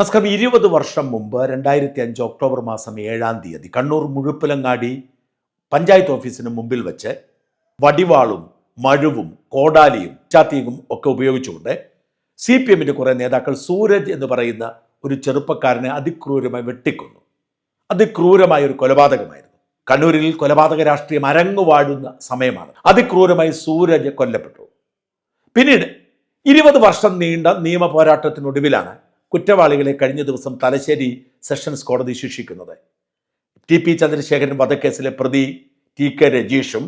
നമസ്കാരം ഇരുപത് വർഷം മുമ്പ് രണ്ടായിരത്തി അഞ്ച് ഒക്ടോബർ മാസം ഏഴാം തീയതി കണ്ണൂർ മുഴുപ്പിലങ്ങാടി പഞ്ചായത്ത് ഓഫീസിന് മുമ്പിൽ വെച്ച് വടിവാളും മഴുവും കോടാലിയും ചാത്തിയും ഒക്കെ ഉപയോഗിച്ചുകൊണ്ട് സി പി എമ്മിന്റെ കുറേ നേതാക്കൾ സൂരജ് എന്ന് പറയുന്ന ഒരു ചെറുപ്പക്കാരനെ അതിക്രൂരമായി വെട്ടിക്കൊന്നു. അതിക്രൂരമായ ഒരു കൊലപാതകമായിരുന്നു. കണ്ണൂരിൽ കൊലപാതക രാഷ്ട്രീയം അരങ്ങുവാഴുന്ന സമയമാണ്. അതിക്രൂരമായി സൂരജ് കൊല്ലപ്പെട്ടു. പിന്നീട് ഇരുപത് വർഷം നീണ്ട നിയമ പോരാട്ടത്തിനൊടുവിലാണ് കുറ്റവാളികളെ കഴിഞ്ഞ ദിവസം തലശ്ശേരി സെഷൻസ് കോടതി ശിക്ഷിക്കുന്നത്. ടി പി ചന്ദ്രശേഖരൻ വധക്കേസിലെ പ്രതി ടി കെ രജീഷും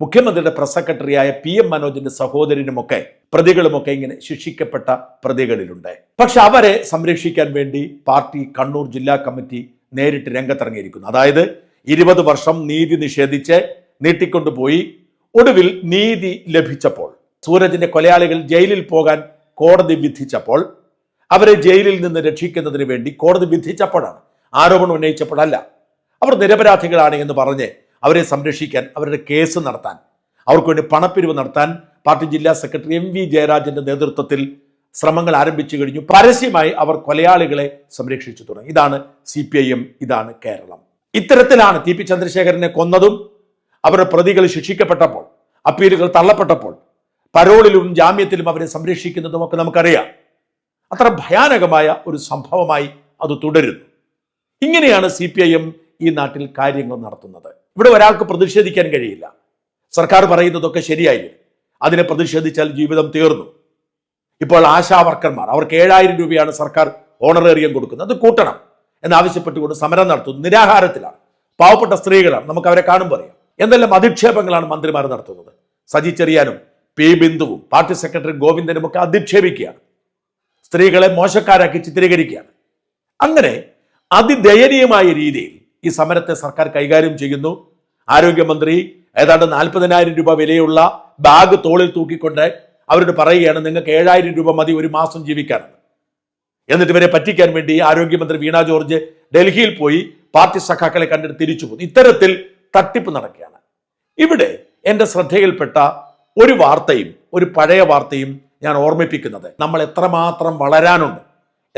മുഖ്യമന്ത്രിയുടെ പ്രസ് സെക്രട്ടറിയായ പി എം മനോജിന്റെ സഹോദരനുമൊക്കെ പ്രതികളുമൊക്കെ ഇങ്ങനെ ശിക്ഷിക്കപ്പെട്ട പ്രതികളിലുണ്ട്. പക്ഷെ അവരെ സംരക്ഷിക്കാൻ വേണ്ടി പാർട്ടി കണ്ണൂർ ജില്ലാ കമ്മിറ്റി നേരിട്ട് രംഗത്തിറങ്ങിയിരിക്കുന്നു. അതായത് ഇരുപത് വർഷം നീതി നിഷേധിച്ച് നീട്ടിക്കൊണ്ടുപോയി ഒടുവിൽ നീതി ലഭിച്ചപ്പോൾ സൂരജിന്റെ കൊലയാളികൾ ജയിലിൽ പോകാൻ കോടതി വിധിച്ചപ്പോൾ അവരെ ജയിലിൽ നിന്ന് രക്ഷിക്കുന്നതിന് വേണ്ടി കോടതി വിധിച്ചപ്പോഴാണ്. ആരോപണം ഉന്നയിച്ചപ്പോഴല്ല. അവർ നിരപരാധികളാണ് എന്ന് പറഞ്ഞ് അവരെ സംരക്ഷിക്കാൻ അവരുടെ കേസ് നടത്താൻ അവർക്ക് വേണ്ടി പണപ്പിരിവ് നടത്താൻ പാർട്ടി ജില്ലാ സെക്രട്ടറി എം വി ജയരാജന്റെ നേതൃത്വത്തിൽ ശ്രമങ്ങൾ ആരംഭിച്ചു കഴിഞ്ഞു. പരസ്യമായി അവർ കൊലയാളികളെ സംരക്ഷിച്ചു തുടങ്ങി. ഇതാണ് സി പി ഐ എം ഇതാണ് കേരളം. ഇത്തരത്തിലാണ് ടി പി ചന്ദ്രശേഖരനെ കൊന്നതും അവരുടെ പ്രതികൾ ശിക്ഷിക്കപ്പെട്ടപ്പോൾ അപ്പീലുകൾ തള്ളപ്പെട്ടപ്പോൾ പരോളിലും ജാമ്യത്തിലും അവരെ സംരക്ഷിക്കുന്നതും ഒക്കെ നമുക്കറിയാം. അത്ര ഭയാനകമായ ഒരു സംഭവമായി അത് തുടരുന്നു. ഇങ്ങനെയാണ് സി പി ഐ എം ഈ നാട്ടിൽ കാര്യങ്ങൾ നടത്തുന്നത്. ഇവിടെ ഒരാൾക്ക് പ്രതിഷേധിക്കാൻ കഴിയില്ല. സർക്കാർ പറയുന്നതൊക്കെ ശരിയായിരുന്നു അതിനെ പ്രതിഷേധിച്ചാൽ ജീവിതം തീർന്നു. ഇപ്പോൾ ആശാ വർക്കർമാർ അവർക്ക് ഏഴായിരം രൂപയാണ് സർക്കാർ ഓണറേറിയം കൊടുക്കുന്നത്. അത് കൂട്ടണം എന്നാവശ്യപ്പെട്ടുകൊണ്ട് സമരം നടത്തുന്നു. നിരാഹാരത്തിലാണ്. പാവപ്പെട്ട സ്ത്രീകളാണ്. നമുക്ക് അവരെ കാണുമ്പോൾ അറിയാം. എന്തെല്ലാം അധിക്ഷേപങ്ങളാണ് മന്ത്രിമാർ നടത്തുന്നത്. സജി ചെറിയാനും പി ബിന്ദുവും പാർട്ടി സെക്രട്ടറി ഗോവിന്ദനും ഒക്കെ അധിക്ഷേപിക്കുകയാണ്. സ്ത്രീകളെ മോശക്കാരാക്കി ചിത്രീകരിക്കുകയാണ്. അങ്ങനെ അതിദയനീയമായ രീതിയിൽ ഈ സമരത്തെ സർക്കാർ കൈകാര്യം ചെയ്യുന്നു. ആരോഗ്യമന്ത്രി ഏതാണ്ട് നാൽപ്പതിനായിരം രൂപ വിലയുള്ള ബാഗ് തോളിൽ തൂക്കിക്കൊണ്ട് അവരോട് പറയുകയാണ് നിങ്ങൾക്ക് ഏഴായിരം രൂപ മതി ഒരു മാസം ജീവിക്കാനെന്ന് എന്നിട്ട് ഇവരെ പറ്റിക്കാൻ വേണ്ടി ആരോഗ്യമന്ത്രി വീണ ജോർജ് ഡൽഹിയിൽ പോയി പാർട്ടി സഖാക്കളെ കണ്ടിട്ട് തിരിച്ചു പോകുന്നു ഇത്തരത്തിൽ തട്ടിപ്പ് നടക്കുകയാണ്. ഇവിടെ എന്റെ ശ്രദ്ധയിൽപ്പെട്ട ഒരു വാർത്തയും ഒരു പഴയ വാർത്തയും ഞാൻ ഓർമ്മിപ്പിക്കുന്നത് നമ്മൾ എത്രമാത്രം വളരാനുണ്ട്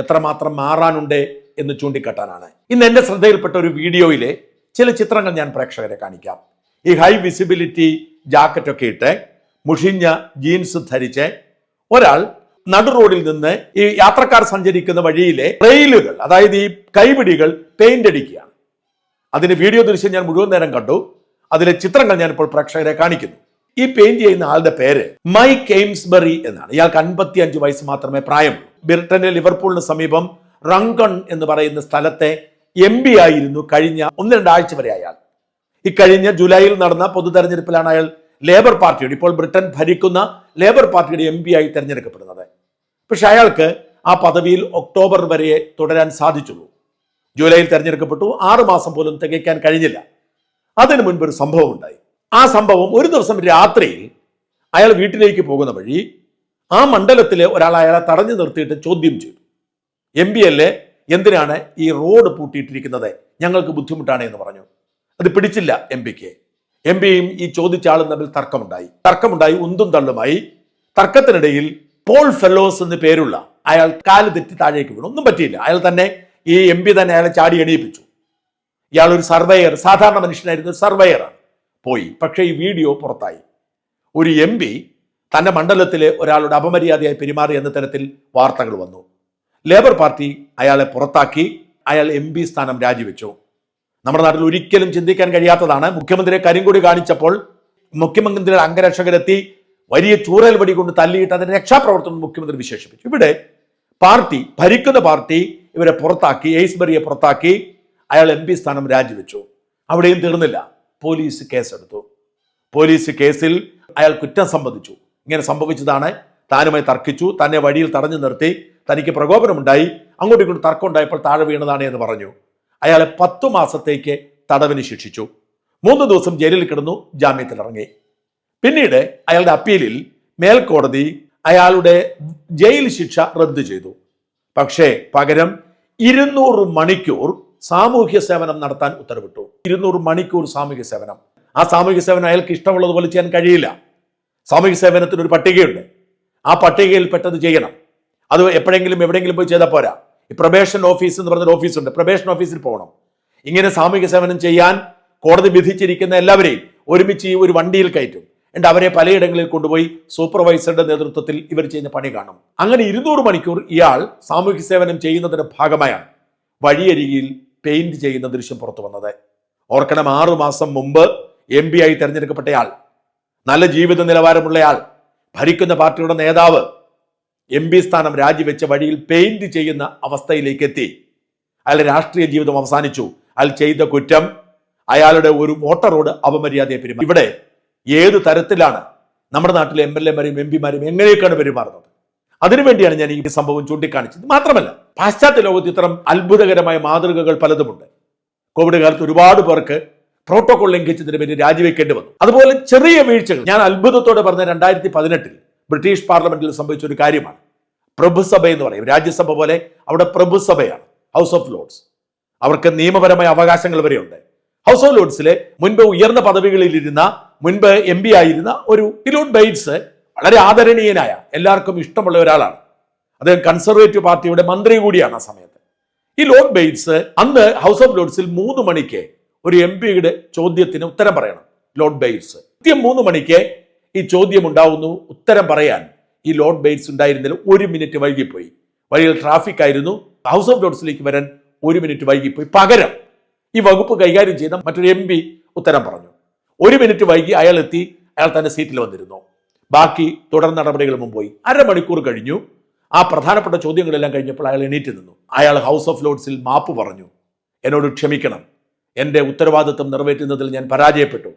എത്രമാത്രം മാറാനുണ്ട് എന്ന് ചൂണ്ടിക്കാട്ടാനാണ്. ഇന്ന് എന്റെ ശ്രദ്ധയിൽപ്പെട്ട ഒരു വീഡിയോയിലെ ചില ചിത്രങ്ങൾ ഞാൻ പ്രേക്ഷകരെ കാണിക്കാം. ഈ ഹൈ വിസിബിലിറ്റി ജാക്കറ്റൊക്കെ ഇട്ട് മുഷിഞ്ഞ ജീൻസ് ധരിച്ച് ഒരാൾ നടു റോഡിൽ നിന്ന് ഈ യാത്രക്കാർ സഞ്ചരിക്കുന്ന വഴിയിലെ റെയിലുകൾ അതായത് ഈ കൈപിടികൾ പെയിന്റ് അടിക്കുകയാണ്. അതിന് വീഡിയോ ദൃശ്യം ഞാൻ മുഴുവൻ നേരം കണ്ടു. അതിലെ ചിത്രങ്ങൾ ഞാൻ ഇപ്പോൾ പ്രേക്ഷകരെ കാണിക്കുന്നു. ഈ പെയിന്റ് ചെയ്യുന്ന ആളുടെ പേര് മൈ എയിംസ്ബറി എന്നാണ്. ഇയാൾക്ക് അൻപത്തി വയസ്സ് മാത്രമേ പ്രായം ബ്രിട്ടനിലെ ലിവർപൂളിന് സമീപം റങ്കൺ എന്ന് പറയുന്ന സ്ഥലത്തെ എം പി ആയിരുന്നു കഴിഞ്ഞ ഒന്ന് രണ്ടാഴ്ച വരെ അയാൾ. ഇക്കഴിഞ്ഞ ജൂലൈയിൽ നടന്ന പൊതു തെരഞ്ഞെടുപ്പിലാണ് അയാൾ ലേബർ പാർട്ടിയുടെ ഇപ്പോൾ ബ്രിട്ടൻ ഭരിക്കുന്ന ലേബർ പാർട്ടിയുടെ എം ആയി തെരഞ്ഞെടുക്കപ്പെടുന്നത്. പക്ഷെ അയാൾക്ക് ആ പദവിയിൽ ഒക്ടോബർ വരെ തുടരാൻ സാധിച്ചുള്ളൂ. ജൂലൈയിൽ തെരഞ്ഞെടുക്കപ്പെട്ടു. ആറ് മാസം പോലും തികയ്ക്കാൻ കഴിഞ്ഞില്ല. അതിനു മുൻപ് ഒരു സംഭവം ഉണ്ടായി ആ സംഭവം ഒരു ദിവസം രാത്രിയിൽ അയാൾ വീട്ടിലേക്ക് പോകുന്ന വഴി ആ മണ്ഡലത്തിലെ ഒരാൾ അയാളെ തടഞ്ഞു നിർത്തിയിട്ട് ചോദ്യം ചെയ്തു. എം പി അല്ലേ എന്തിനാണ് ഈ റോഡ് പൂട്ടിയിട്ടിരിക്കുന്നത്? ഞങ്ങൾക്ക് ബുദ്ധിമുട്ടാണ് എന്ന് പറഞ്ഞു. അത് പിടിച്ചില്ല എം പിക്ക് എം പിയും ഈ ചോദിച്ച ആളും തമ്മിൽ തർക്കമുണ്ടായി. തർക്കമുണ്ടായി ഉന്തും തള്ളുമായി. തർക്കത്തിനിടയിൽ പോൾ ഫെലോസ് എന്ന് പേരുള്ള അയാൾ കാൽ തെറ്റി താഴേക്ക് വീണു. ഒന്നും പറ്റിയില്ല. അയാൾ തന്നെ ഈ എം പി തന്നെ അയാളെ ചാടി എണീപ്പിച്ചു. ഇയാൾ ഒരു സർവേയർ സാധാരണ മനുഷ്യനായിരുന്നു സർവേയറാണ്. പോയി. പക്ഷേ ഈ വീഡിയോ പുറത്തായി. ഒരു എം പി തന്റെ മണ്ഡലത്തിലെ ഒരാളുടെ അപമര്യാദയായി പെരുമാറി എന്ന തരത്തിൽ വാർത്തകൾ വന്നു. ലേബർ പാർട്ടി അയാളെ പുറത്താക്കി അയാൾ എം പി സ്ഥാനം രാജിവെച്ചു. നമ്മുടെ നാട്ടിൽ ഒരിക്കലും ചിന്തിക്കാൻ കഴിയാത്തതാണ്. മുഖ്യമന്ത്രിയെ കരിങ്കൊടി കാണിച്ചപ്പോൾ മുഖ്യമന്ത്രിയുടെ അംഗരക്ഷകരെത്തി വലിയ ചൂറൽ വടി കൊണ്ട് തല്ലിയിട്ട് അതിന്റെ രക്ഷാപ്രവർത്തനം മുഖ്യമന്ത്രി വിശേഷിപ്പിച്ചു. ഇവിടെ പാർട്ടി ഭരിക്കുന്ന പാർട്ടി ഇവരെ പുറത്താക്കി എയ്സ്ബറിയെ പുറത്താക്കി അയാൾ എം സ്ഥാനം രാജിവെച്ചു. അവിടെയും തീർന്നില്ല. പോലീസ് കേസെടുത്തു. പോലീസ് കേസിൽ അയാൾ കുറ്റം സംബന്ധിച്ചു ഇങ്ങനെ സംഭവിച്ചതാണ്. താനുമായി തർക്കിച്ചു. തന്നെ വഴിയിൽ തടഞ്ഞു നിർത്തി. തനിക്ക് പ്രകോപനമുണ്ടായി. അങ്ങോട്ടും ഇങ്ങോട്ടും തർക്കം ഉണ്ടായപ്പോൾ താഴെ വീണതാണ് എന്ന് പറഞ്ഞു. അയാളെ പത്തു മാസത്തേക്ക് തടവിന് ശിക്ഷിച്ചു. മൂന്ന് ദിവസം ജയിലിൽ കിടന്നു ജാമ്യത്തിൽ ഇറങ്ങി പിന്നീട് അയാളുടെ അപ്പീലിൽ മേൽക്കോടതി അയാളുടെ ജയിൽ ശിക്ഷ റദ്ദു ചെയ്തു. പക്ഷേ പകരം ഇരുന്നൂറ് മണിക്കൂർ സാമൂഹ്യ സേവനം നടത്താൻ ഉത്തരവിട്ടു. ഇരുന്നൂറ് മണിക്കൂർ സാമൂഹ്യ സേവനം. ആ സാമൂഹ്യ സേവനം അയാൾക്ക് ഇഷ്ടമുള്ളതുപോലെ ചെയ്യാൻ കഴിയില്ല. സാമൂഹ്യ സേവനത്തിന് ഒരു പട്ടികയുണ്ട്. ആ പട്ടികയിൽ പെട്ടത് ചെയ്യണം. അത് എപ്പോഴെങ്കിലും എവിടെയെങ്കിലും പോയി ചെയ്താൽ പോരാ. ഈ പ്രൊബേഷൻ ഓഫീസ് എന്ന് പറഞ്ഞൊരു ഓഫീസുണ്ട് പ്രൊബേഷൻ ഓഫീസിൽ പോകണം. ഇങ്ങനെ സാമൂഹിക സേവനം ചെയ്യാൻ കോടതി വിധിച്ചിരിക്കുന്ന എല്ലാവരെയും ഒരുമിച്ച് ഈ ഒരു വണ്ടിയിൽ കയറ്റും. എന്നിട്ട് അവരെ പലയിടങ്ങളിൽ കൊണ്ടുപോയി സൂപ്പർവൈസറുടെ നേതൃത്വത്തിൽ ഇവർ ചെയ്യുന്ന പണി കാണും. അങ്ങനെ ഇരുന്നൂറ് മണിക്കൂർ ഇയാൾ സാമൂഹ്യ സേവനം ചെയ്യുന്നതിന്റെ ഭാഗമായാണ് വഴിയരികിൽ പെയിന്റ് ചെയ്യുന്ന ദൃശ്യം പുറത്തു വന്നത്. ഓർക്കണം ആറു മാസം മുമ്പ് എം പി ആയി തെരഞ്ഞെടുക്കപ്പെട്ടയാൾ നല്ല ജീവിത നിലവാരമുള്ളയാൾ. ഭരിക്കുന്ന പാർട്ടിയുടെ നേതാവ് എം പി സ്ഥാനം രാജിവെച്ച വഴിയിൽ പെയിന്റ് ചെയ്യുന്ന അവസ്ഥയിലേക്ക് എത്തി അയാളുടെ രാഷ്ട്രീയ ജീവിതം അവസാനിച്ചു. അയാൾ ചെയ്ത കുറ്റം അയാളുടെ ഒരു വോട്ടറോട് അപമര്യാദയെ പെരുമാറി ഇവിടെ ഏത് തരത്തിലാണ് നമ്മുടെ നാട്ടിലെ എം എൽ എമാരും എം പിമാരും എങ്ങനെയൊക്കെയാണ് പെരുമാറുന്നത്? അതിനുവേണ്ടിയാണ് ഞാൻ ഈ സംഭവം ചൂണ്ടിക്കാണിച്ചത്. മാത്രമല്ല പാശ്ചാത്യ ലോകത്ത് ഇത്തരം അത്ഭുതകരമായ മാതൃകകൾ പലതുമുണ്ട്. കോവിഡ് കാലത്ത് ഒരുപാട് പേർക്ക് പ്രോട്ടോകോൾ ലംഘിച്ചതിന് വേണ്ടി രാജിവെക്കേണ്ടി വന്നു. അതുപോലെ ചെറിയ വീഴ്ചകൾ. ഞാൻ അത്ഭുതത്തോടെ പറഞ്ഞ രണ്ടായിരത്തി പതിനെട്ടിൽ ബ്രിട്ടീഷ് പാർലമെന്റിൽ സംഭവിച്ച ഒരു കാര്യമാണ്. പ്രഭുസഭ എന്ന് പറയും. രാജ്യസഭ പോലെ അവിടെ പ്രഭുസഭയാണ്. ഹൗസ് ഓഫ് ലോർഡ്സ് അവർക്ക് നിയമപരമായ അവകാശങ്ങൾ വരെയുണ്ട്. ഹൗസ് ഓഫ് ലോർഡ്സിലെ മുൻപ് ഉയർന്ന പദവികളിൽ ഇരുന്ന മുൻപ് എം പി ആയിരുന്ന ഒരു ടിലോട്ട് ബെയ്റ്റ്സ് വളരെ ആദരണീയനായ എല്ലാവർക്കും ഇഷ്ടമുള്ള ഒരാളാണ്. അദ്ദേഹം കൺസർവേറ്റീവ് പാർട്ടിയുടെ മന്ത്രി കൂടിയാണ് ആ സമയത്ത്. ഈ ലോർഡ് ബെയ്റ്റ്സ് അന്ന് ഹൗസ് ഓഫ് ലോഡ്സിൽ മൂന്ന് മണിക്ക് ഒരു എം പിയുടെ ചോദ്യത്തിന് ഉത്തരം പറയണം. ലോഡ് ബെയ്റ്റ്സ് കൃത്യം മൂന്ന് മണിക്ക് ഈ ചോദ്യം ഉണ്ടാവുന്നു ഉത്തരം പറയാൻ ഈ ലോഡ് ബെയ്റ്റ്സ് ഉണ്ടായിരുന്നതിൽ ഒരു മിനിറ്റ് വൈകിപ്പോയി. വഴിയിൽ ട്രാഫിക് ആയിരുന്നു. ഹൗസ് ഓഫ് ലോഡ്സിലേക്ക് വരാൻ ഒരു മിനിറ്റ് വൈകിപ്പോയി. പകരം ഈ വകുപ്പ് കൈകാര്യം ചെയ്ത മറ്റൊരു എം പി ഉത്തരം പറഞ്ഞു. ഒരു മിനിറ്റ് വൈകി അയാൾ എത്തി. അയാൾ തന്റെ സീറ്റിൽ വന്നിരുന്നു. ബാക്കി തുടർ നടപടികളും പോയി അരമണിക്കൂർ കഴിഞ്ഞു. ആ പ്രധാനപ്പെട്ട ചോദ്യങ്ങളെല്ലാം കഴിഞ്ഞപ്പോൾ അയാൾ എണീറ്റ് നിന്നു. അയാൾ ഹൗസ് ഓഫ് ലോഡ്സിൽ മാപ്പ് പറഞ്ഞു. എന്നോട് ക്ഷമിക്കണം. എന്റെ ഉത്തരവാദിത്വം നിറവേറ്റുന്നതിൽ ഞാൻ പരാജയപ്പെട്ടു.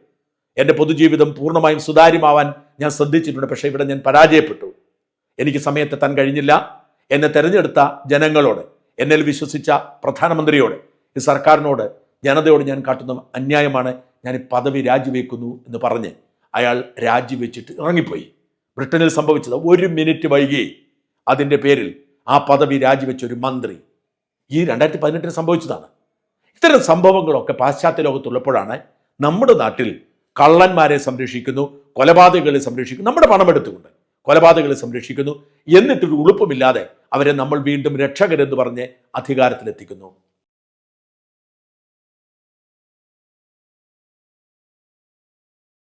എന്റെ പൊതുജീവിതം പൂർണമായും സുതാര്യമാവാൻ ഞാൻ ശ്രദ്ധിച്ചിട്ടുണ്ട്. പക്ഷേ ഇവിടെ ഞാൻ പരാജയപ്പെട്ടു. എനിക്ക് സമയത്തെത്താൻ കഴിഞ്ഞില്ല. എന്നെ തെരഞ്ഞെടുത്ത ജനങ്ങളോട് എന്നിൽ വിശ്വസിച്ച പ്രധാനമന്ത്രിയോട് ഈ സർക്കാരിനോട് ജനതയോട് ഞാൻ കാട്ടുന്ന അന്യായമാണ് ഞാൻ ഈ പദവി രാജിവെക്കുന്നു എന്ന് പറഞ്ഞ് അയാൾ രാജിവെച്ചിട്ട് ഇറങ്ങിപ്പോയി. ബ്രിട്ടനിൽ സംഭവിച്ചത് ഒരു മിനിറ്റ് വൈകി അതിന്റെ പേരിൽ ആ പദവി രാജിവെച്ച ഒരു മന്ത്രി ഈ രണ്ടായിരത്തി പതിനെട്ടിന് സംഭവിച്ചതാണ്. ഇത്തരം സംഭവങ്ങളൊക്കെ പാശ്ചാത്യ ലോകത്തുള്ളപ്പോഴാണ് നമ്മുടെ നാട്ടിൽ കള്ളന്മാരെ സംരക്ഷിക്കുന്നു കൊലപാതകങ്ങളെ സംരക്ഷിക്കുന്നു നമ്മുടെ പണമെടുത്തുകൊണ്ട് കൊലപാതകങ്ങളെ സംരക്ഷിക്കുന്നു. എന്നിട്ടൊരു ഉളുപ്പമില്ലാതെ അവരെ നമ്മൾ വീണ്ടും രക്ഷകരെന്ന് പറഞ്ഞ് അധികാരത്തിലെത്തിക്കുന്നു.